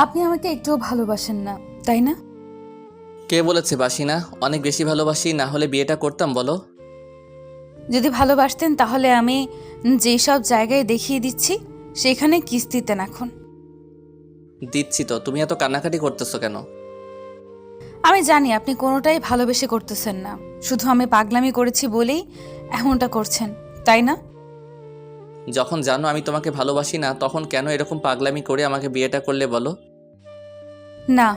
আপনি আমাকে একটুও ভালোবাসেন না তাই না? কে বলেছে বাসি না অনেক বেশি ভালোবাসি না হলে বিয়েটা করতাম বলো। যদি ভালোবাসতেন তাহলে আমি যেই সব জায়গায় দেখিয়ে দিচ্ছি সেখানে কিস দিতেন এখন। দিচ্ছি তো তুমি এত কান্নাকাটি করতেছো কেন? আমি জানি আপনি কোনোটাই ভালোবেসে করতেছেন না শুধু আমি পাগলামি করেছি বলেই এমনটা করছেন তাই না? যখন জানো আমি তোমাকে ভালোবাসি না তখন কেন এরকম পাগলামি করে আমাকে বিয়েটা করলে বলো। না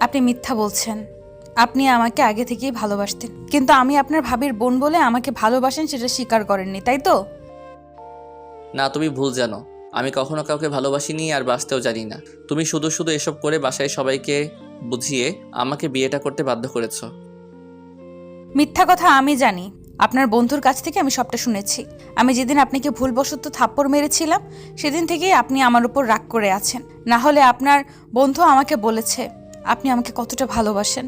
আপনি মিথ্যা বলছেন। আপনি আমাকে আগে থেকেই ভালোবাসতেন। কিন্তু আমি আপনার ভাবির বোন বলে আমাকে ভালোবাসেন সেটা স্বীকার করেননি তাই তো? না তুমি ভুল জানো। আমি কখনো কাউকে ভালোবাসিনি আর বাঁচতেও জানি না। তুমি শুধু শুধু এসব করে বাসায় সবাইকে বুঝিয়ে আমাকে বিয়েটা করতে বাধ্য করেছ। মিথ্যা কথা আমি জানি আপনার বন্ধুর কাছ থেকে আমি সবটা শুনেছি। আমি যেদিন আপনাকে ভুলবশত থাপ্পড় মেরেছিলাম সেদিন থেকেই আপনি আমার উপর রাগ করে আছেন। না হলে আপনার বন্ধু আমাকে বলেছে আপনি আমাকে কতটা ভালোবাসেন।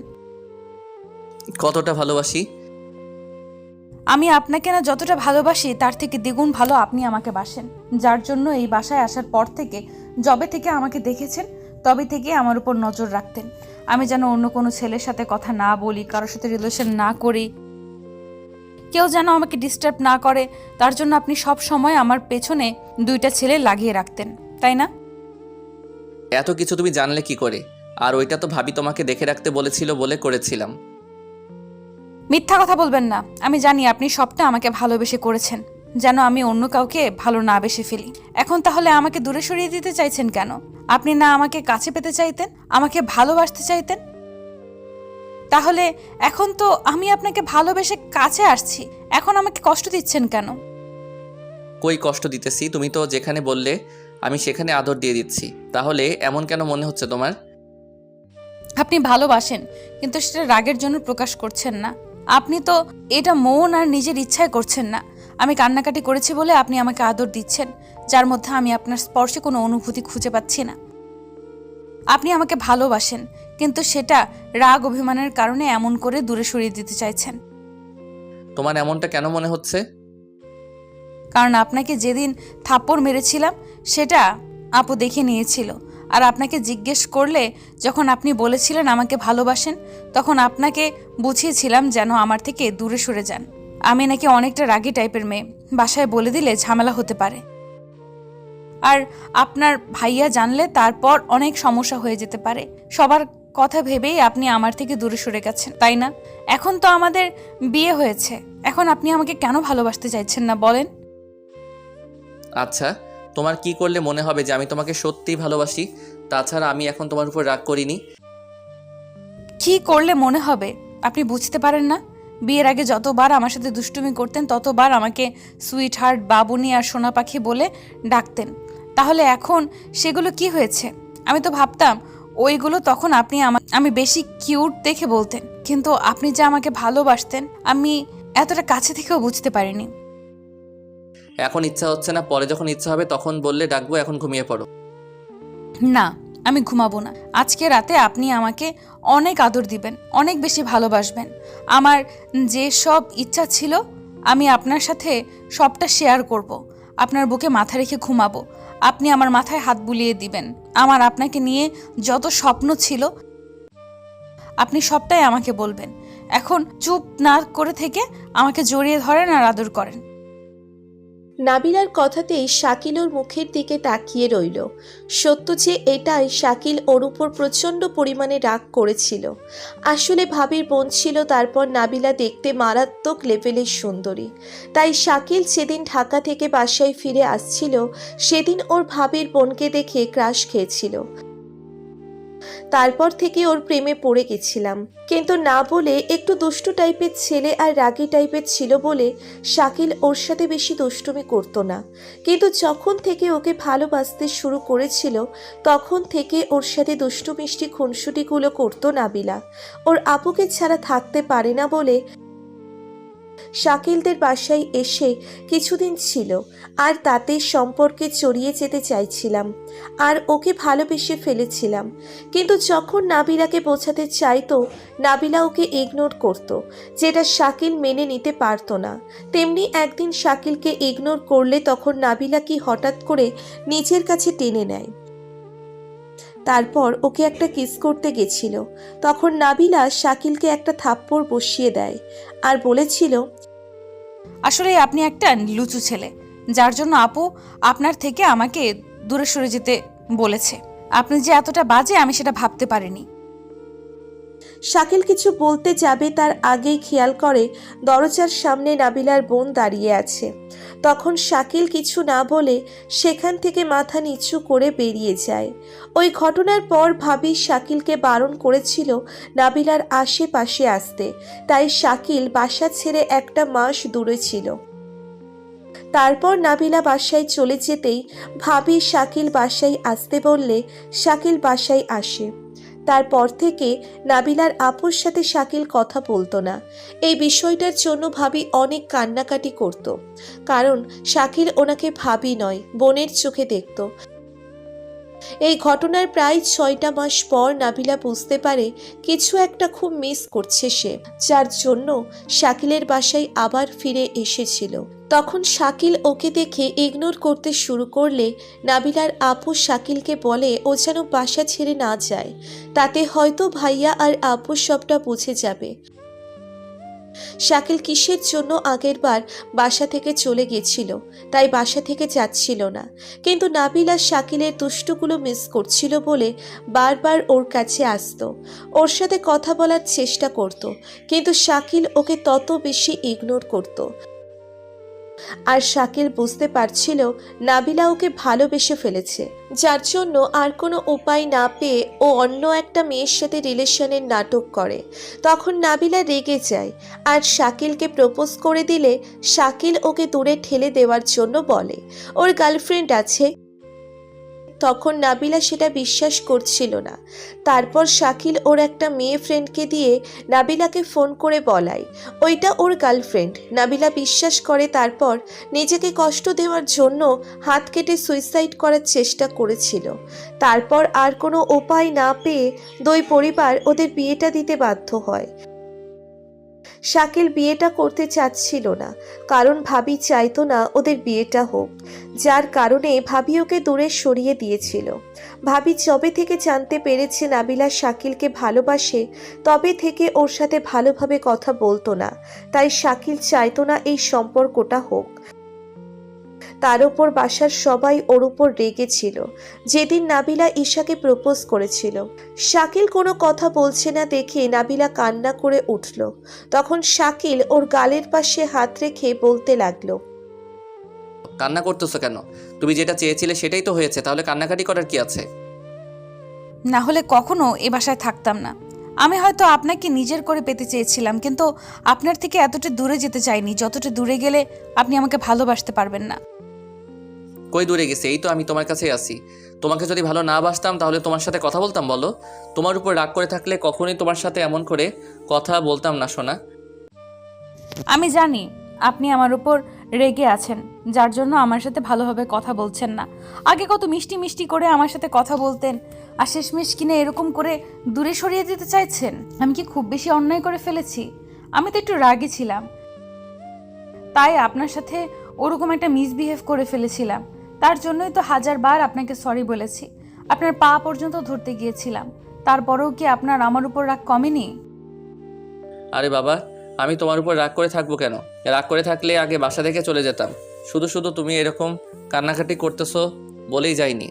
কতটা ভালোবাসি? আমি আপনাকে না যতটা ভালোবাসি তার থেকে দ্বিগুণ ভালো আপনি আমাকে বাসেন। যার জন্য এই বাসায় আসার পর থেকে যবে থেকে আমাকে দেখেছেন তবে থেকে আমার উপর নজর রাখতেন। আমি যেন অন্য কোনো ছেলের সাথে কথা না বলি কারোর সাথে রিলেশন না করি। কেউ যেন আমাকে ডিস্টার্ব না করে তার জন্য আপনি সব সময় আমার পেছনে দুইটা ছেলে লাগিয়ে রাখতেন তাই না? এত কিছু তুমি জানলে কি করে? আর ওইটা তো ভাবি তোমাকে দেখে রাখতে বলেছিল বলে করেছিলাম। মিথ্যা কথা বলবেন না আমি জানি আপনি সবটা আমাকে ভালোবেসে করেছেন যেন আমি অন্য কাউকে ভালো না বেসে ফেলি। এখন তাহলে আমাকে দূরে সরিয়ে দিতে চাইছেন কেন? আপনি না আমাকে কাছে পেতে চাইতেন আমাকে ভালোবাসতে চাইতেন? তাহলে এখন তো আমি আপনাকে ভালোবেসে কাছে আসছি। এখন আমাকে কষ্ট দিচ্ছেন কেন? কই কষ্ট দিতেছি? তুমি তো যেখানে বললে আমি সেখানে আদর দিয়ে দিচ্ছি। তাহলে এমন কেন মনে হচ্ছে তোমার? আপনি ভালোবাসেন কিন্তু সেটা রাগের জন্য প্রকাশ করছেন না। আপনি তো এটা মন আর নিজের ইচ্ছায় করছেন না। আমি কান্নাকাটি করেছি বলে আপনি আমাকে আদর দিচ্ছেন যার মধ্যে আমি আপনার স্পর্শে কোনো অনুভূতি খুঁজে পাচ্ছি না। আপনি আমাকে ভালোবাসেন কিন্তু সেটা রাগ অভিমানের কারণে এমন করে দূরে সরিয়ে দিতে চাইছেন। তোমার এমনটা কেন মনে হচ্ছে? কারণ আপনাকে যেদিন থাপ্পড় মেরেছিলাম সেটা আপু দেখে নিয়েছিল। আর আপনাকে জিজ্ঞেস করলে যখন আপনি বলেছিলেন আমাকে ভালোবাসেন তখন আপনাকে বুঝিয়েছিলাম যেন আমার থেকে দূরে সরে যান। আমি নাকি অনেকটা রাগী টাইপের মেয়ে বাসায় বলে দিলে ঝামেলা হতে পারে। আর আপনার ভাইয়া জানলে তারপর অনেক সমস্যা হয়ে যেতে পারে। সবার কথা ভেবেই আপনি আমার থেকে দূরে সরে গেছেন তাই না? এখন তো আমাদের বিয়ে হয়েছে। এখন আপনি আমাকে কেন ভালোবাসতে চাইছেন না বলেন? আচ্ছা তোমার কি করলে মনে হবে যে আমি তোমাকে সত্যিই ভালোবাসি? তাছাড়া আমি এখন তোমার উপর রাগ করিনি। কি করলে মনে হবে? আপনি বুঝতে পারেন না? বিয়ের আগে যতবার আমার সাথে দুষ্টুমি করতেন ততবার আমাকে সুইট হার্ট বাবুনি আর সোনা পাখি বলে ডাকতেন। তাহলে এখন সেগুলো কি হয়েছে? আমি তো ভাবতাম ওইগুলো তখন আপনি আমি বেশি কিউট দেখে বলতেন। কিন্তু আপনি যে আমাকে ভালোবাসতেন আমি এতটা কাছে থেকেও বুঝতে পারিনি। এখন ইচ্ছা হচ্ছে না পরে যখন ইচ্ছা হবে তখন বললে ডাকবো এখন ঘুমিয়ে পড়ো। না আমি ঘুমাবো না। আজকে রাতে আপনি আমাকে অনেক আদর দিবেন অনেক বেশি ভালোবাসবেন। আমার যে সব ইচ্ছা ছিল আমি আপনার সাথে সবটা শেয়ার করব। আপনার বুকে মাথা রেখে ঘুমাবো। আপনি আমার মাথায় হাত বুলিয়ে দিবেন। আমার আপনাকে নিয়ে যত স্বপ্ন ছিল, আপনি সবটাই আমাকে বলবেন। এখন চুপ না করে থেকে আমাকে জড়িয়ে ধরেন আর আদর করেন। নাবিলার কথাতেই শাকিল ওর মুখের দিকে তাকিয়ে রইল। সত্য যে এটাই শাকিল ওর উপর প্রচণ্ড পরিমাণে রাগ করেছিল। আসলে ভাবির বোন ছিল তারপর নাবিলা দেখতে মারাত্মক লেভেলের সুন্দরী। তাই শাকিল যেদিন ঢাকা থেকে বাসায় ফিরে আসছিল, সেদিন ওর ভাবির বোনকে দেখে ক্রাশ খেয়েছিল। তারপর থেকে ওর প্রেমে পড়ে গেছিলাম। কিন্তু না বলে একটু দুষ্টু টাইপের ছেলে আর রাগি টাইপের ছিল বলে শাকিল ওর সাথে বেশি দুষ্টুমি করতো না। কিন্তু যখন থেকে ওকে ভালোবাসতে শুরু করেছিল, তখন থেকে ওর সাথে দুষ্টু মিষ্টি খুনসুটিগুলো করতো নাবিলা। ওর আপুকে ছাড়া থাকতে পারে না বলে শাকিলদের বাসায় এসে কিছুদিন ছিল, আর তাতে সম্পর্কে চড়িয়ে যেতে চাইছিলাম, আর ওকে ভালোবেসে ফেলেছিলাম। কিন্তু যখন নাবিলাকে বোঝাতে চাইতো, নাবিলা ওকে ইগনোর করত, যেটা শাকিল মেনে নিতে পারতো না। তেমনি একদিন শাকিলকে ইগনোর করলে তখন নাবিলা কি হঠাৎ করে নিজের কাছে টেনে নেয়? তারপর ওকে একটা কিস করতে গেছিল। তখন নাবিলা শাকিলকে একটা থাপ্পড় বসিয়ে দেয় আর বলেছিল, আসলে আপনি একটা লুচু ছেলে, যার জন্য আপু আপনার থেকে আমাকে দূরে সরে যেতে বলেছে। আপনি যে এতটা বাজে আমি সেটা ভাবতে পারিনি। শাকিল কিছু বলতে যাবে তার আগেই খেয়াল করে দরজার সামনে নাবিলার বোন দাঁড়িয়ে আছে। তখন শাকিল কিছু না বলে সেখান থেকে মাথা নিচু করে বেরিয়ে যায়। ওই ঘটনার পর ভাবি শাকিলকে বারণ করেছিল নাবিলার আশেপাশে আসতে। তাই শাকিল বাসা ছেড়ে একটা মাস দূরে ছিল। তারপর নাবিলা বাসায় চলে যেতেই ভাবি শাকিল বাসায় আসতে বললে শাকিল বাসায় আসে। তারপর থেকে নাবিলার আপুর সাথে শাকিল কথা বলতো না। এই বিষয়টার জন্য ভাবি অনেক কান্নাকাটি করত। কারণ শাকিল ওনাকে ভাবি নয়, বোনের চোখে দেখত। এই ঘটনার প্রায় ছয়টা মাস পর নাবিলা বুঝতে পারে কিছু একটা খুব মিস করছে সে, যার জন্য শাকিলের বাসায় আবার ফিরে এসেছিল। তখন শাকিল ওকে দেখে ইগনোর করতে শুরু করলে নাবিলার আপু শাকিলকে বলে, ও যেন বাসা ছেড়ে না যায়। তাতে হয়তো ভাইয়া আর আপু সবটা বুঝে যাবে। শাকিল কিসের জন্য আগের বার বাসা থেকে চলে গেছিল তাই বাসা থেকে যাচ্ছিল না। কিন্তু নাবিলা শাকিলের দুষ্টুগুলো মিস করছিল বলে বারবার ওর কাছে আসত। ওর সাথে কথা বলার চেষ্টা করত। কিন্তু শাকিল ওকে তত বেশি ইগনোর করত। আর শাকিল বুঝতে পারছিল নাবিলা ওকে ভালোবেসে ফেলেছে। যার জন্য আর কোনো উপায় না পেয়ে ও অন্য একটা মেয়ের সাথে রিলেশনের নাটক করে। তখন নাবিলা রেগে যায় আর শাকিলকে প্রপোজ করে দিলে শাকিল ওকে দূরে ঠেলে দেওয়ার জন্য বলে। ওর গার্লফ্রেন্ড আছে তখন নাবিলা সেটা বিশ্বাস করছিল না। তারপর শাকিল ওর একটা মেয়ে ফ্রেন্ডকে দিয়ে নাবিলাকে ফোন করে বলায়, ওইটা ওর গার্লফ্রেন্ড নাবিলা বিশ্বাস করে তারপর নিজেকে কষ্ট দেওয়ার জন্য হাত কেটে সুইসাইড করার চেষ্টা করেছিল। তারপর আর কোনো উপায় না পেয়ে দুই পরিবার ওদের বিয়েটা দিতে বাধ্য হয়। শাকিল বিয়েটা করতে চাচ্ছিল না। কারণ ভাবি চাইতো না ওদের বিয়েটা হোক। যার কারণে ভাবি ওকে দূরে সরিয়ে দিয়েছিল। ভাবি যবে থেকে জানতে পেরেছে নাবিলা শাকিলকে ভালোবাসে, তবে থেকে ওর সাথে ভালোভাবে কথা বলতো না। তাই শাকিল চাইতো না এই সম্পর্কটা হোক। তার উপর বাসার সবাই ওর উপর রেগেছিল যেদিন নাবিলা ঈশাকে প্রপোজ করেছিল। শাকিল কোনো কথা বলছে না দেখে নাবিলা কান্না করে উঠল। তখন শাকিল ওর গালের পাশে হাত রেখে বলতে লাগল কান্না করতেছো কেন? তুমি যেটা চেয়েছিলে সেটাই তো হয়েছে তাহলে কান্নাকাটি করার কি আছে? না হলে কখনো এ বাসায় থাকতাম না। আমি হয়তো আপনাকে নিজের করে পেতে চেয়েছিলাম কিন্তু আপনার থেকে এতটা দূরে যেতে চাইনি যতটা দূরে গেলে আপনি আমাকে ভালোবাসতে পারবেন না। কই দূরে গেছে, এই তো আমি তোমার কাছেই আছি। তোমাকে যদি ভালো না বাসতাম, তাহলে তোমার সাথে কথা বলতাম, বলো। তোমার উপর রাগ করে থাকলে কখনোই তোমার সাথে এমন করে কথা বলতাম না শোনা আমি জানি আপনি আমার উপর রেগে আছেন, যার জন্য আমার সাথে ভালোভাবে কথা বলছেন না। আগে কত মিষ্টি মিষ্টি করে আমার সাথে কথা বলতেন, আর শেষমেশ কিনে এরকম করে দূরে সরিয়ে দিতে চাইছেন? আমি কি খুব বেশি অন্যায় করে ফেলেছি? আমি তো একটু রাগী ছিলাম। তাই আপনার সাথে ওরকম একটা মিসবিহেভ করে ফেলেছিলাম। তার জন্যই তো হাজারবার আপনাকে সরি বলেছি। আপনার পা পর্যন্ত ধরতে গিয়েছিলাম। তারপরেও কি আপনার আমার উপর রাগ কমেনি? আরে বাবা আমি তোমার উপর রাগ করে থাকব কেন? রাগ করে থাকলে আগে বাসা থেকে চলে যেতাম। শুধু শুধু তুমি এরকম কান্নাকাটি করতেছো বলেই যাইনি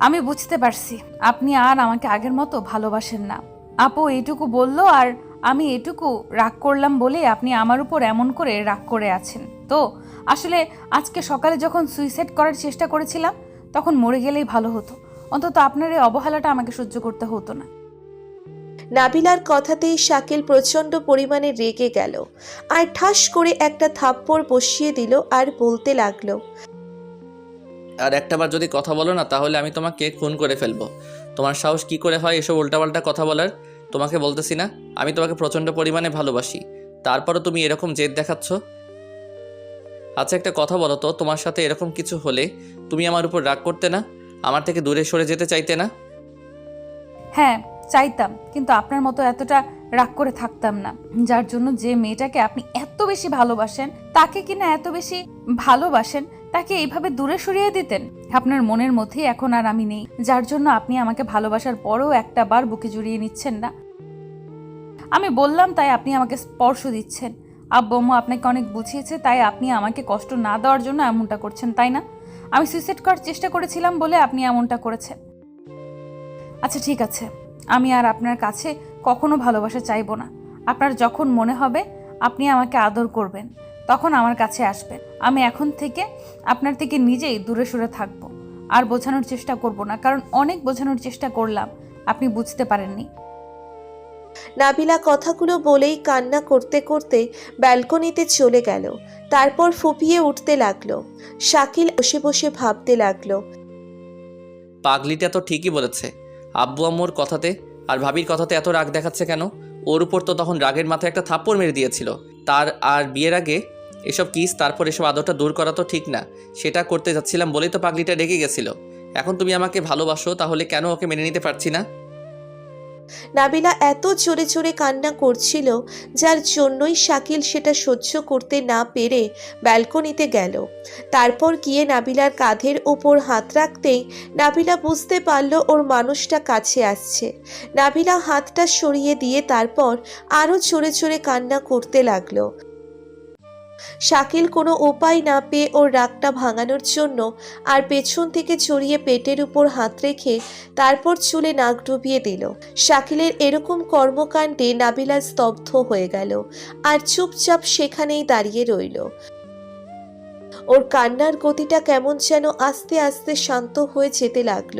আমি বুঝতে পারছি আপনি আর আমাকে আগের মতো ভালোবাসেন না। আপু এইটুকু বলল আর আমি এটুকু রাগ করলাম বলে আপনি আমার উপর এমন করে রাগ করে আছেন। তো আসলে আজকে সকালে যখন সুইসাইড করার চেষ্টা করেছিলাম তখন মরে গেলেই ভালো হতো। অন্তত আপনার এই অবহেলাটা আমাকে সহ্য করতে হতো না। নাবিলার কথাতেই শাকিল প্রচণ্ড পরিমাণে রেগে গেল। আর ঠাস করে একটা থাপ্পড় বসিয়ে দিল আর বলতে লাগল আর একটাবার যদি কথা বলো না তাহলে আমি তোমাকে খুন করে ফেলব। তোমার সাহস কি করে হয় এসব উল্টাপাল্টা কথা বলার? তোমাকে বলতেছি না, আমি তোমাকে প্রচণ্ড পরিমাণে ভালোবাসি। তারপরও তুমি এরকম জেদ দেখাচ্ছ? আচ্ছা একটা কথা বলো তো, তোমার সাথে এরকম কিছু হলে তুমি আমার উপর রাগ করতে না? আমার থেকে দূরে সরে যেতে চাইতে না? হ্যাঁ চাইতাম, কিন্তু আপনার মতো এতটা রাগ করে থাকতাম না। যার জন্য যে মেয়েটাকে আপনি এত বেশি ভালোবাসেন, তাকে কিনা এত বেশি ভালোবাসেন তাকে এইভাবে দূরে সরিয়ে দিতেন? আপনার মনের মধ্যেই এখন আর আমি নেই। যার জন্য আপনি আমাকে ভালোবাসার পরও একটা বার বুকে জড়িয়ে নিচ্ছেন না। আমি বললাম, তাই আপনি আমাকে স্পর্শ দিচ্ছেন। আব্বু আপনাকে অনেক বুঝিয়েছে, তাই আপনি আমাকে কষ্ট না দেওয়ার জন্য এমনটা করছেন, তাই না? আমি সুইসাইড করার চেষ্টা করেছিলাম বলে আপনি এমনটা করেছেন। আচ্ছা ঠিক আছে। আমি আর আপনার কাছে কখনো ভালোবাসা চাইব না। আপনার যখন মনে হবে, আপনি আমাকে আদর করবেন। তখন আমার কাছে আসবেন আমি এখন থেকে আপনার থেকে নিজেই দূরে সরে থাকব। আর বোঝানোর চেষ্টা করব না কারণ অনেক বোঝানোর চেষ্টা করলাম আপনি বুঝতে পারেননি। নাবিলা কথাগুলো বলেই কান্না করতে করতে ব্যালকনিতে চলে গেল। তারপর ফুপিয়ে উঠতে লাগল। শাকিল বসে বসে ভাবতে লাগল। পাগলিটা তো ঠিকই বলেছে। আব্বু আম্মুর কথাতে আর ভাবির কথাতে এত রাগ দেখাচ্ছে কেন? ওর উপর তো তখন রাগের মাথায় একটা থাপ্পড় মেরে দিয়েছিল। তার আর বিয়ের আগে এসব কিস, তারপর এসব আদরটা দূর করা তো ঠিক না। সেটা করতে যাচ্ছিলাম বলেই তো পাগলিটা রেগে গেছিল। এখন তুমি আমাকে ভালোবাসো, তাহলে কেন ওকে মেনে নিতে পারছি না? নাবিলা এত জোরে জোরে কান্না করছিল, যার জন্যই শাকিল সেটা সহ্য করতে না পেরে ব্যালকনিতে গেল। তারপর গিয়ে নাবিলার কাঁধের ওপর হাত রাখতেই নাবিলা বুঝতে পারল ওর মানুষটা কাছে আসছে। নাবিলা হাতটা সরিয়ে দিয়ে তারপর আরও জোরে জোরে কান্না করতে লাগল। শাকিল কোনো উপায় না পেয়ে ওর রাগটা ভাঙানোর জন্য আর পেছন থেকে চড়িয়ে পেটের উপর হাত রেখে তারপর চুলে নাক ডুবিয়ে দিল। শাকিলের এরকম কর্মকাণ্ডে নাবিলা স্তব্ধ হয়ে গেল আর চুপচাপ সেখানেই দাঁড়িয়ে রইল। ওর কান্নার গতিটা কেমন যেন আস্তে আস্তে শান্ত হয়ে যেতে লাগল।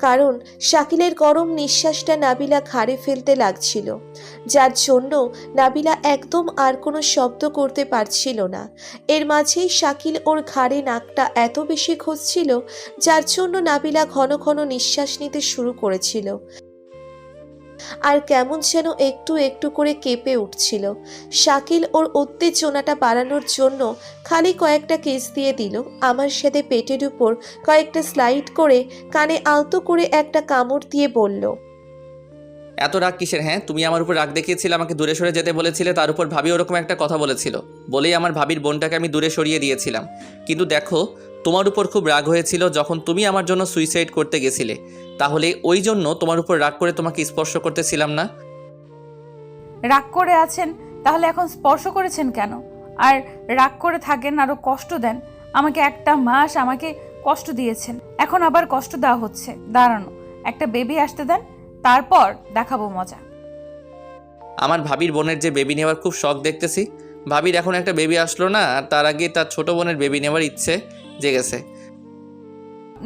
কারণ শাকিলের গরম নিঃশ্বাসটা নাবিলা ঘাড়ে ফেলতে লাগছিল। যার জন্য নাবিলা একদম আর কোনো শব্দ করতে পারছিল না। এর মাঝেই শাকিল ওর ঘাড়ে নাকটা এত বেশি ঘষছিল, যার জন্য নাবিলা ঘন ঘন নিঃশ্বাস নিতে শুরু করেছিল। আর কেমন যেন একটু একটু করে কেঁপে উঠছিল। শাকিল ওর উত্তেজনাটা বাড়ানোর জন্য খালি কয়েকটা কেস দিয়ে দিল। আমার সাথে পেটের উপর কয়েকটা স্লাইড করে কানে আলতো করে একটা কামড় দিয়ে বলল, এত রাগ কিসের হ্যাঁ? তুমি আমার উপর রাগ দেখিয়েছিলে, আমাকে দূরে সরে যেতে বলেছিলে, তার উপর ভাবি ওরকম একটা কথা বলেছিল। বলেই আমার ভাবির বোনটাকে আমি দূরে সরিয়ে দিয়েছিলাম। কিন্তু দেখো তোমার উপর খুব রাগ হয়েছিল যখন তুমি আমার জন্য সুইসাইড করতে গেছিলে। তাহলে ওই জন্য তোমার উপর রাগ করে তোমাকে স্পর্শ করতেছিলাম না? রাগ করে আছেন তাহলে এখন স্পর্শ করেছেন কেন? আর রাগ করে থাকেন আরও কষ্ট দেন। আমাকে একটা মাস আমাকে কষ্ট দিয়েছেন। এখন আবার কষ্ট দেওয়া হচ্ছে দাঁড়ানো। একটা বেবি আসতে দেন তারপর দেখাবো মজা। আমার ভাবির বোনের যে বেবি নেওয়ার খুব শখ দেখতেছি। ভাবির এখন একটা বেবি আসলো না আর তার আগে তার ছোট বোনের বেবি নেওয়ার ইচ্ছে। জেগেছে।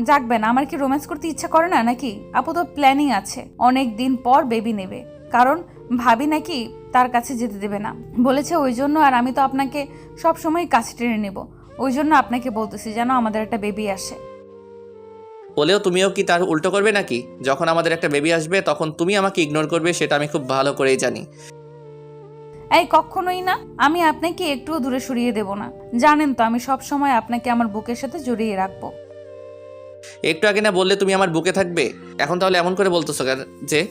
যাকবেন আমার কি রোম্যান্স করতে ইচ্ছা করে না নাকি? আপু তো প্ল্যানিং আছে অনেক দিন পর বেবি নেবে। কারণ ভাবি নাকি তার কাছে যেতে দেবে না। বলেছে ওই জন্য আর আমি তো আপনাকে সব সময় কাছে টেনে নেব। ওই জন্য আপনাকে বলতেছি যেন আমাদের একটা বেবি আসে। বলেও তুমিও কি তার উল্টো করবে নাকি? যখন আমাদের একটা বেবি আসবে তখন তুমি আমাকে ইগনোর করবে সেটা আমি খুব ভালো করেই জানি। এই কখনোই না। আমি আপনাকে একটুও দূরে সরিয়ে দেব না। জানেন তো আমি সব সময় আপনাকে আমার বুকের সাথে জড়িয়ে রাখব। একটু আগে না বললে তুমি আমার বুকে থাকবে? এখন তাহলে এমন করে বলতেছো কেন যে?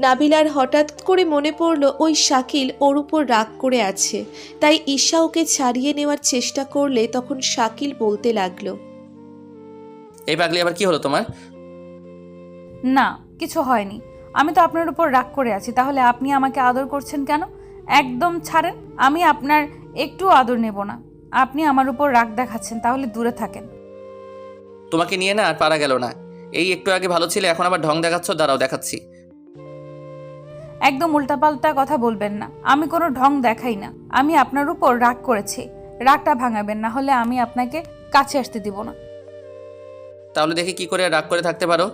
নাবিলার হঠাৎ করে মনে পড়ল ওই শাকিল ওর উপর রাগ করে আছে। তাই ঈশা ওকে ছাড়িয়ে নেওয়ার চেষ্টা করলে তখন শাকিল বলতে লাগল। এই পাগলি আবার কি হলো তোমার? না কিছু হয়নি। আমি তো আপনার উপর রাগ করে আছি তাহলে আপনি আমাকে আদর করছেন কেন? একদম ছাড়েন আমি আপনার একটু আদর নেব না। আপনি আমার উপর রাগ দেখাচ্ছেন তাহলে দূরে থাকেন। তোমাকে নিয়ে না আর পারা গেল না। এই একটু আগে ভালো ছিল এখন আবার ঢং দেখাচ্ছ দাঁড়াও দেখাচ্ছি। একদম উল্টাপাল্টা কথা বলবেন না আমি কোনো ঢং দেখাই না আমি আপনার উপর রাগ করেছি। রাগটা ভাঙাবেন না হলে আমি আপনাকে কাছে আসতে দিব না। তাহলে দেখি কি করে রাগ করে থাকতে পারো।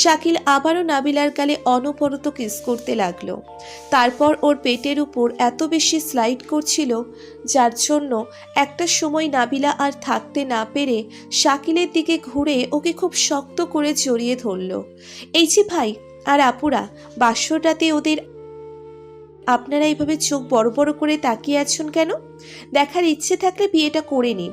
শাকিল আবারও নাবিলার গালে অনবরত কিস করতে লাগল। তারপর ওর পেটের উপর এত বেশি স্লাইড করছিল, যার জন্য একটা সময় নাবিলা আর থাকতে না পেরে শাকিলের দিকে ঘুরে ওকে খুব শক্ত করে জড়িয়ে ধরল। এই যে ভাই, আর আপুরা বাসর রাতে ওদের আপনারা এইভাবে চোখ বড় বড় করে তাকিয়ে আছেন কেন? দেখার ইচ্ছে থাকলে বিয়েটা করে নিন।